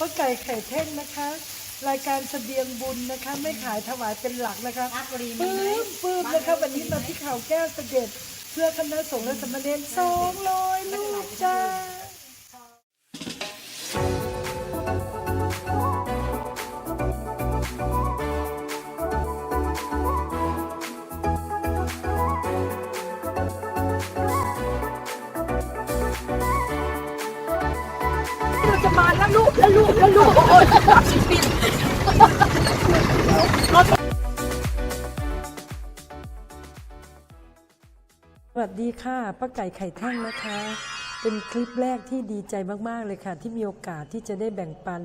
ป้าไก่ไข่เท่งนะคะ รายการเสบียงบุญนะคะ ไม่ขายถวายเป็นหลักนะคะราชบุรีมีปื้ไหมมปื้มนะคะวันนี้มาที่เขาแก้วเสด็จ เพื่อคณะสงฆ์และสามเณรสองร้อยลูกจ้าเรา แล้วลูโอ้ยสิบปีสวัสดีค่ะป้าไก่ไข่แท่งนะคะ เป็นคลิปแรกที่ดีใจมากๆเลยค่ะ ที่มีโอกาสที่จะได้แบ่งปัน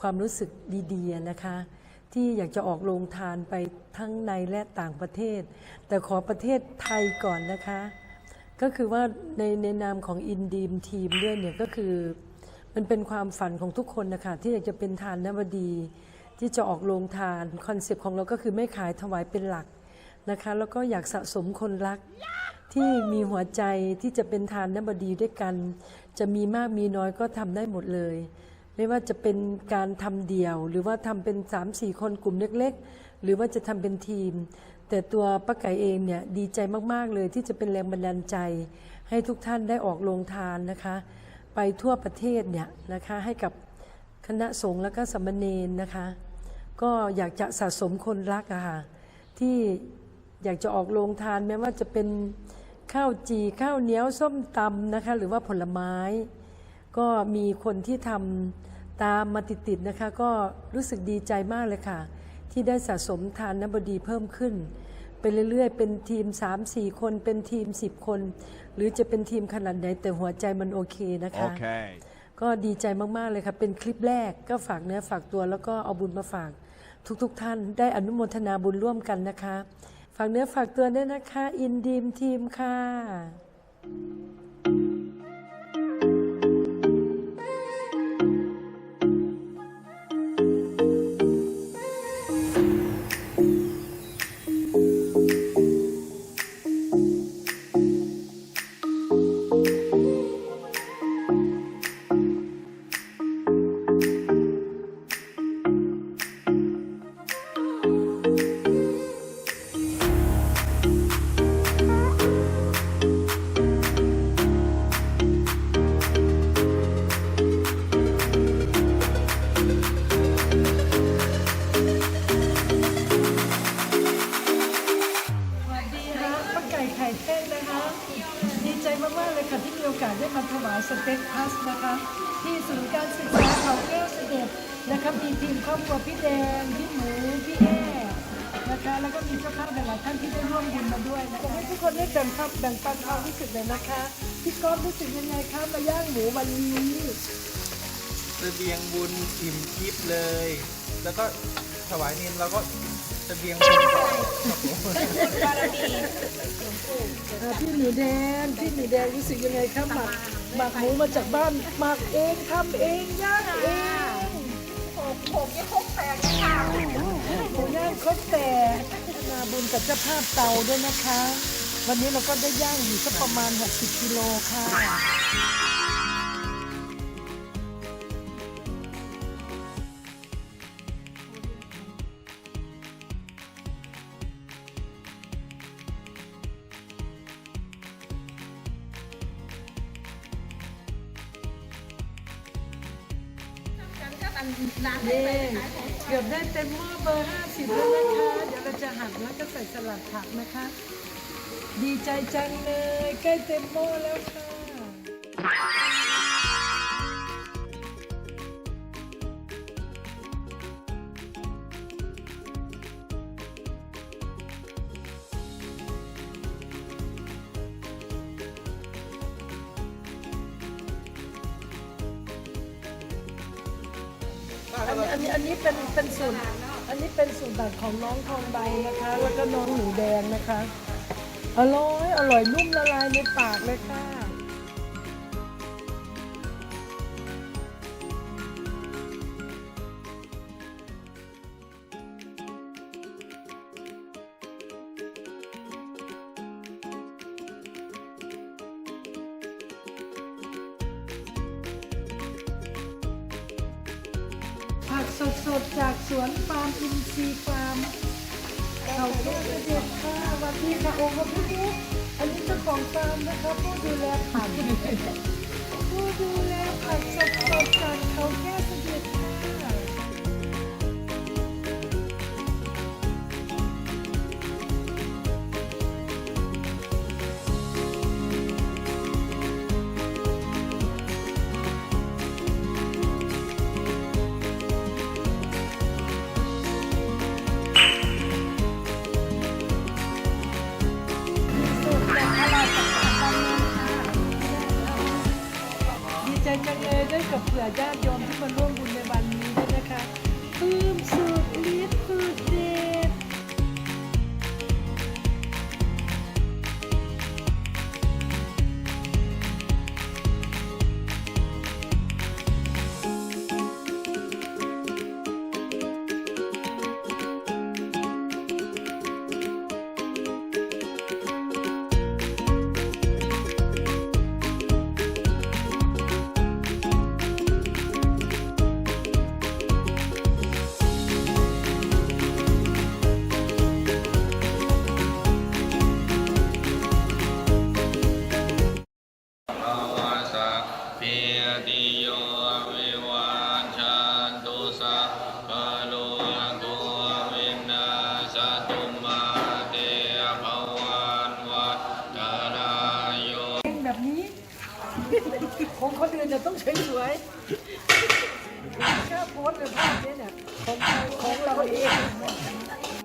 ความรู้สึกดีๆนะคะ ที่อยากจะออกโรงทานไปทั้งในและต่างประเทศ แต่ขอประเทศไทยก่อนนะคะ ก็คือว่าในในนามของอินดีมทีมด้วยเนี่ยก็คือ มันเป็นความฝันของทุกคนนะคะที่อยากจะเป็นทานนวดีที่จะออกโรงทานคอนเซปต์ของเราก็คือไม่ขายถวายเป็นหลักนะคะแล้วก็อยากสะสมคนรักที่มีหัวใจที่จะเป็นทานนบดีด้วยกัน จะมีมากมีน้อยก็ทำได้หมดเลย ไม่ว่าจะเป็นการทำเดี่ยว หรือว่าทำเป็น 3 4 คนกลุ่มเล็กๆ หรือว่าจะทำเป็นทีม แต่ตัวป้าไก่เองเนี่ยดีใจมากๆเลยที่จะเป็นแรงบันดาลใจ ให้ทุกท่านได้ออกโรงทานนะคะ ไปทั่วประเทศเนี่ยนะคะให้กับคณะสงฆ์และก็สามเณรนะคะ ก็อยากจะสะสมคนรักอะค่ะที่อยากจะออกโรงทานแม้ว่าจะเป็นข้าวจีข้าวเหนียวส้มตำนะคะ หรือว่าผลไม้ ก็มีคนที่ทำตามมาติดๆนะคะ ก็รู้สึกดีใจมากเลยค่ะ ที่ได้สะสมทานน้ำบดีเพิ่มขึ้น ไปเรื่อยๆ เป็นทีม 3-4 คน เป็นทีม 10 คน หรือจะเป็นทีมขนาดไหนแต่หัวใจมันโอเคนะคะ Okay. ก็ดีใจมาก ๆ เลยค่ะ เป็นคลิปแรกก็ฝากเนื้อฝากตัวแล้วก็เอาบุญมาฝาก ทุก ๆ ท่านได้อนุโมทนาบุญร่วมกันนะคะ ฝากเนื้อฝากตัวด้วยนะคะ อินดีมทีมค่ะ ค่ไข่เท่งนะคะ ดีใจมากๆเลยค่ะที่มีโอกาสได้มาถวายสเต็กพัสนะคะ ที่ศูนย์การศึกษาเขาแก้วเสด็จนะคะมีทีมครอบครัวพี่แดงพี่หมูพี่แอ่นะคะแล้วก็มีเจ้าภาพหลายท่านที่ได้ร่วมบุญมาด้วยนะคะให้ทุกคนได้แบ่งปันแบ่งปันความรู้สึกเลยนะคะพี่ก๊อฟรู้สึกยังไงคะมาย่างหมูวันนี้เสบียงบุญอิ่มทิพย์เลย แล้วก็ถวายเนนเราก็ เสบียงบุญต่อครับารมีอ่าพี่หนูแดงพี่หนูแดงรู้สึกยังไงคะหมักหมักหมูมาจากบ้านหมักเองทำเองย่างเองผมผมยังคกแตกค่ะหมูย่างครบแต่นาบุญกับเจ้าภาพเตาด้วยนะคะ วันนี้เราก็ได้ย่างอยู่สักประมาณ 60กิโลค่ะ ร้านเย้เกือบได้เต็มหม้อเบอร์50แล้วนะคะ เดี๋ยวเราจะหั่นแล้วก็ใส่สลัดผักนะคะ ดีใจจังเลย ใกล้เต็มหม้อแล้วค่ะ อันนี้อันนี้เป็นเป็นสูตรอันนี้เป็นสูตรแบบของน้องทองใบนะคะ แล้วก็น้องหนูแดงนะคะ อร่อยอร่อยนุ่มละลายในปากเลยค่ะ สดสดจากสวนฟาร์มอินซีฟาร์มเขาแก้วเด็ดค่ะวันนี้ค่ะโอ้ค่ะพี่บุ๊คอันนี้เจ้าของฟาร์มนะคะผู้ดูแลผักผู้ดูแลผักสดสดจากเขาแก้วเด็จค่ะ ของคนอื่นจะต้องสวยๆแค่โพสต์ในภาพนี้เนี่ยของของเราเอง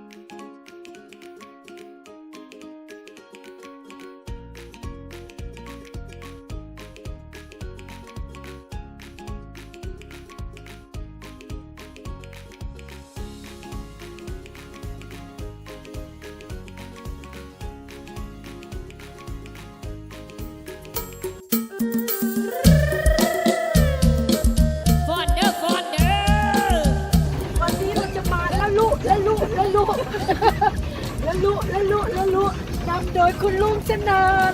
ลุแล้วลุแล้วลุนำโดยคุณลุงสนาน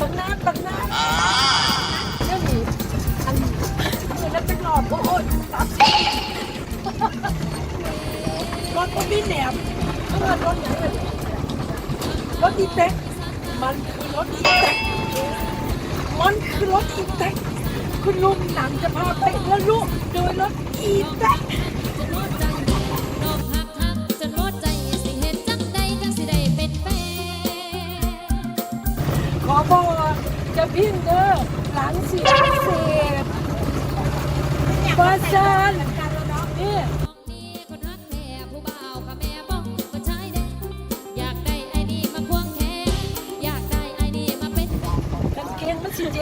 ตักน้ำตักน้ำเจ้าหนีอันนี้แล้วเป็นหลอดโอ้โหตับรถก็มีแหนมเพื่อนรถไหนเลยรถอีแท็กมันคือรถอีแท็ก มันคือรถอีแท็กคุณลุงหนังจะพาไปแล้วลุโดยรถอีแท็กจนหมดใจนอจนหมดใจสิเห็นจังใดจังสิได้เป็นแฟนขอบอกจะพิมพ์เด้อหลังเสียงเสพประสานนี่ของนี้คน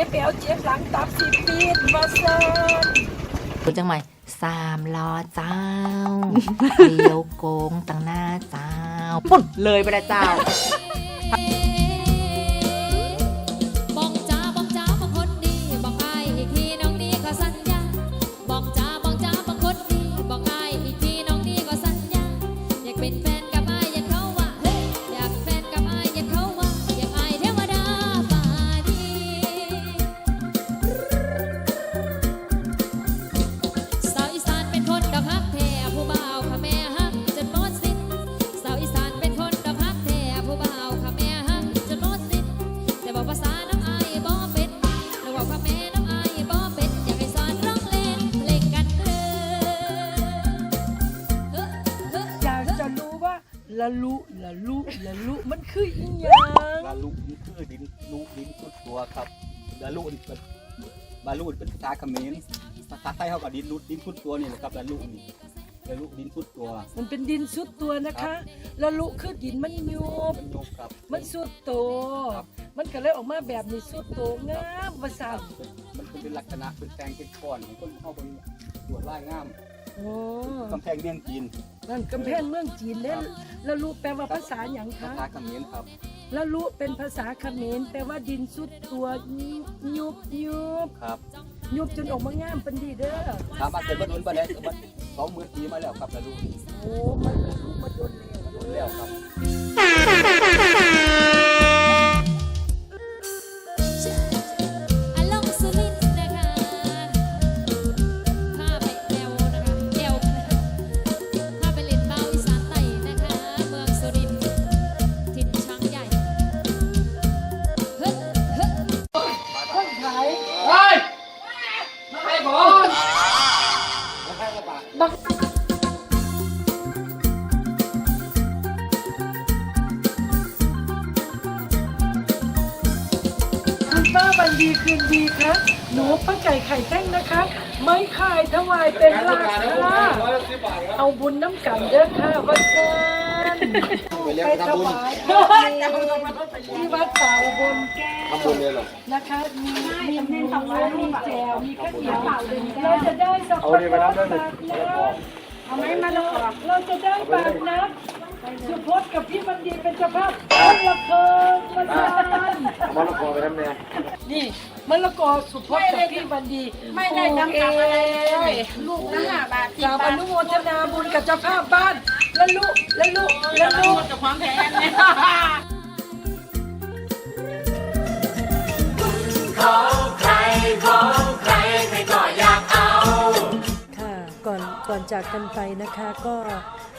จ็บแปวเจ็บหลังตับสิปีนประสานคุณจังไหมสามล้อเจ้าเลี้ยวโกงตั้งหน้าเจ้าปุ่นเลยไปละเจ้า ละลุละลุละลุมันคืออีหยังบาลูนี่คือดินลูดินสุดตัวครับบาลูนี่เป็นบาลูนี่เป็นภาษาเขมรภาษาไทยเขาก็ดินลูดินสุดตัวนี่แหละครับบาลูนี่บาลูดินสุดตัวมันเป็นดินสุดตัวนะคะละลุคือดินมันยุบมันโยกครับ มันสุดโตครับ มันก็เลยออกมาแบบนี้สุดโตงามประสาทมันเป็นลักษณะเป็นแตงเป็นก้อนของคนเข้าไป ตรวจไล่งามโอ้กำแพงเมืองจีนนั่นกำแพงเมืองจีนเล่นละลุแปลว่าภาษาอย่างภาคะษาเขมรครับละลุเป็นภาษาเขมรแปลว่าดินสุดตัวยุบยุบยุบครับยุบจนออกมางามเป็นดีเด้อถามว่าเกิดมาโดนประเด็นมันสองหมื่นปีมาแล้วครับบาลูนี่โอ้มันละลุมาโดนแล้ว โดนแล้วครับ คะ หนูป้าไก่ไข่แท่งนะคะ ไม่ขายถวายเป็นหลักค่ะ เอาบุญน้ำกันเด้อค่ะวัดกันไปถวายค่ะที่วัดเสาบนแก้วนะคะ มีมีหมูมีแจวมีข้าวเหนียวเราจะได้สักคนละบาทนะเอาไหมมาลอกเราจะได้บาทนะ สุพจน์กับพี่บันดีเป็นเจ้าภาพคนละเคิงมาทานมันละครไปทำไงนี่มะละกอสุพจน์กับพี่บันดีไม่ได้จำกัดอะไรเลยลูกละห้าบาทกราบอนุโมทนาบุญกับเจ้าภาพบ้าน และลูกและลูกและลูก กับความแพงเนี่ยค่ะ ก่อนก่อนจากกันไปนะคะก็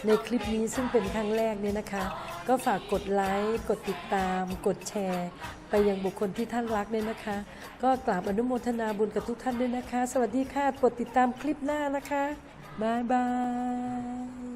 ในคลิปนี้ซึ่งเป็นครั้งแรกเนี่ยนะคะ ก็ฝากกดไลค์กดติดตาม กดแชร์ ไปยังบุคคลที่ท่านรักเนี่ยนะคะ ก็กราบอนุโมทนาบุญกับทุกท่านด้วยนะคะ สวัสดีค่ะกดติดตามคลิปหน้านะคะบายบาย